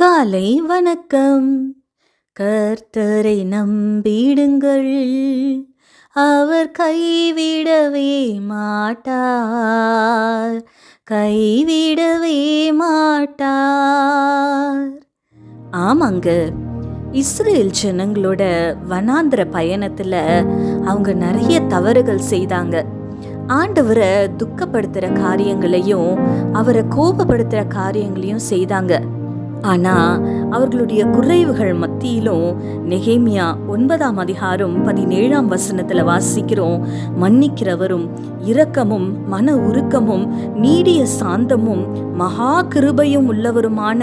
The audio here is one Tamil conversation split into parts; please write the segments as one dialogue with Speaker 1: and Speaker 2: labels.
Speaker 1: காலை வணக்கம். கர்த்தரை நம்பிடுங்கள். அவர் கைவிடவே மாட்டார். கைவிடவே மாட்டார். ஆமாங்க. இஸ்ரேல் ஜனங்களோட வனாந்திர பயணத்தில் அவங்க நிறைய தவறுகள் செய்தாங்க. ஆண்டவரை துக்கப்படுத்துகிற காரியங்களையும் அவரை கோபப்படுத்துகிற காரியங்களையும் செய்தாங்க. ஆனா அவர்களுடைய குறைவுகள் மத்தியிலும் நெகேமியா ஒன்பதாம் அதிகாரம் பதினேழாம் வசனத்துல வாசிக்கிறோம். மன்னிக்கிறவரும் இரக்கமும் மன உருக்கமும் நீடிய சாந்தமும் மகா கிருபையும் உள்ளவருமான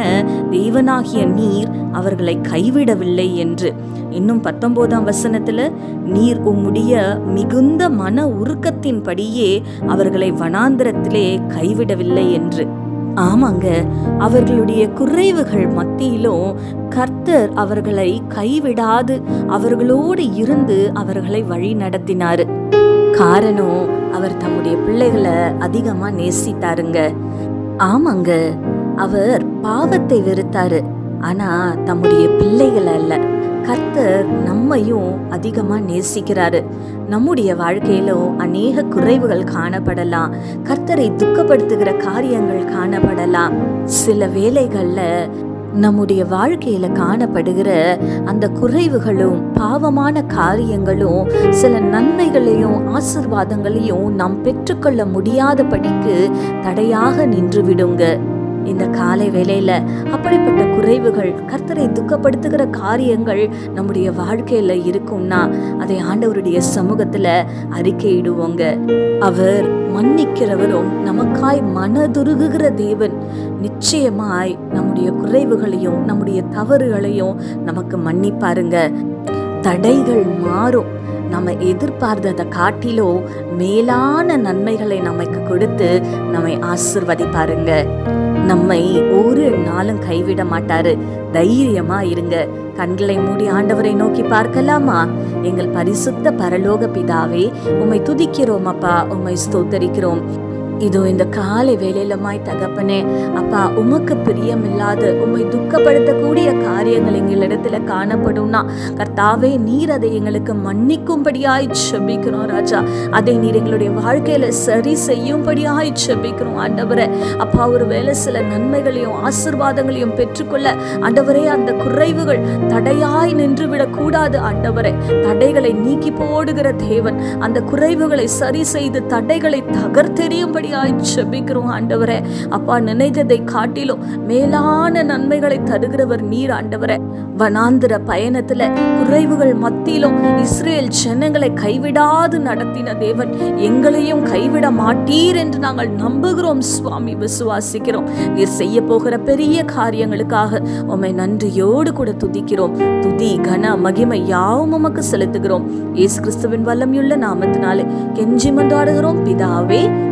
Speaker 1: தேவனாகிய நீர் அவர்களை கைவிடவில்லை என்று. இன்னும் பத்தொன்பதாம் வசனத்துல நீர் உம்முடைய மிகுந்த மன உருக்கத்தின்படியே அவர்களை வனாந்திரத்திலே கைவிடவில்லை என்று. ஆமாங்க அவர்களுடைய குறைவுகள் மத்தியிலும் கர்த்தர் அவர்களை கைவிடாது அவர்களோடு இருந்து அவர்களை வழி நடத்தினார். காரணம் அவர் தம்முடைய பிள்ளைகளை அதிகமா நேசித்தாருங்க. ஆமாங்க அவர் பாவத்தை வெறுத்தாரு. ஆனா தம்முடைய பிள்ளைகளை அல்ல. கர்த்தர் நம்மையும் அதிகமாக நேசிக்கிறாரு. நம்முடைய வாழ்க்கையிலும் அநேக குறைவுகள் காணப்படலாம். கர்த்தரை துக்கப்படுத்துகிற காரியங்கள் காணப்படலாம். சில வேலைகளில் நம்முடைய வாழ்க்கையில காணப்படுகிற அந்த குறைவுகளும் பாவமான காரியங்களும் சில நன்மைகளையும் ஆசிர்வாதங்களையும் நாம் பெற்றுக்கொள்ள முடியாதபடிக்கு தடையாக நின்று விடுங்க இந்த காலை வேலையில் அப்படிப்பட்ட குறைவுகள் கர்த்தரை துக்கப்படுத்துகிற காரியங்கள் நம்முடைய வாழ்க்கையில இருக்கும்னா அதை ஆண்டவருடைய சமூகத்துல அறிக்கையிடுவோங்க. அவர் மன்னிக்கிறவரும் நமக்காய் மனதுருகுகிற தேவன். நிச்சயமாய் நம்முடைய குறைவுகளையும் நம்முடைய தவறுகளையும் நமக்கு மன்னிப்பாருங்க. தடைகள் மாறும். நம்ம எதிர்பார்த்ததை காட்டிலோ மேலான நன்மைகளை நமக்கு கொடுத்து நம்மை ஆசிர்வதிப்பாருங்க. நம்மை ஒரு நாளும் கைவிட மாட்டாரு. தைரியமா இருங்க. கண்களை மூடி ஆண்டவரை நோக்கி பார்க்கலாமா? எங்கள் பரிசுத்த பரலோக பிதாவே உம்மை துதிக்கிறோம் அப்பா உம்மை ஸ்தோத்தரிக்கிறோம். இதோ இந்த காலை வேலையிலமாய் தகப்பனே அப்பா உமக்கு பிரியமில்லாத உம்மை துக்கப்படுத்தக்கூடிய காரியங்கள் எங்களிடத்துல காணப்படும்னா கர்த்தாவே நீர் அதை எங்களுக்கு மன்னிக்கும்படியாய் செபிக்கிறோம் ராஜா. அதை நீர் எங்களுடைய வாழ்க்கையில சரி செய்யும்படியாய் செபிக்கிறோம் ஆண்டவரே. அப்பா ஒரு வேலை சில நன்மைகளையும் ஆசிர்வாதங்களையும் பெற்றுக்கொள்ள ஆண்டவரே அந்த குறைவுகள் தடையாய் நின்று விடக்கூடாது ஆண்டவரே. தடைகளை நீக்கி போடுகிற தேவன் அந்த குறைவுகளை சரி செய்து தடைகளை தகர்த்தெறியும்படியாய் செபிக்கிறோம் ஆண்டவரே. அப்பா நினைத்ததை காட்டிலும் மேலான நன்மைகளை தருகிறவர் நீர் ஆண்டவரே. வனாந்திர பயணத்துல குறைவுகள் மத்தியிலும் இஸ்ரேல் ஜனங்களை கைவிடாது நடத்தின தேவன் எங்களையும் கைவிட மாட்டீர் என்று நாங்கள் நம்புகிறோம் சுவாமி. விசுவாசிக்கிறோம். நீர் செய்ய போகிற பெரிய காரியங்களுக்காக உம்மை நன்றியோடு கூட துதிக்கிறோம். துதி கன மகிமை யாவும் உமக்கு செலுத்துகிறோம். இயேசு கிறிஸ்துவின் வல்லமையுள்ள நாமத்தினாலே கெஞ்சி மன்றாடுகிறோம் பிதாவே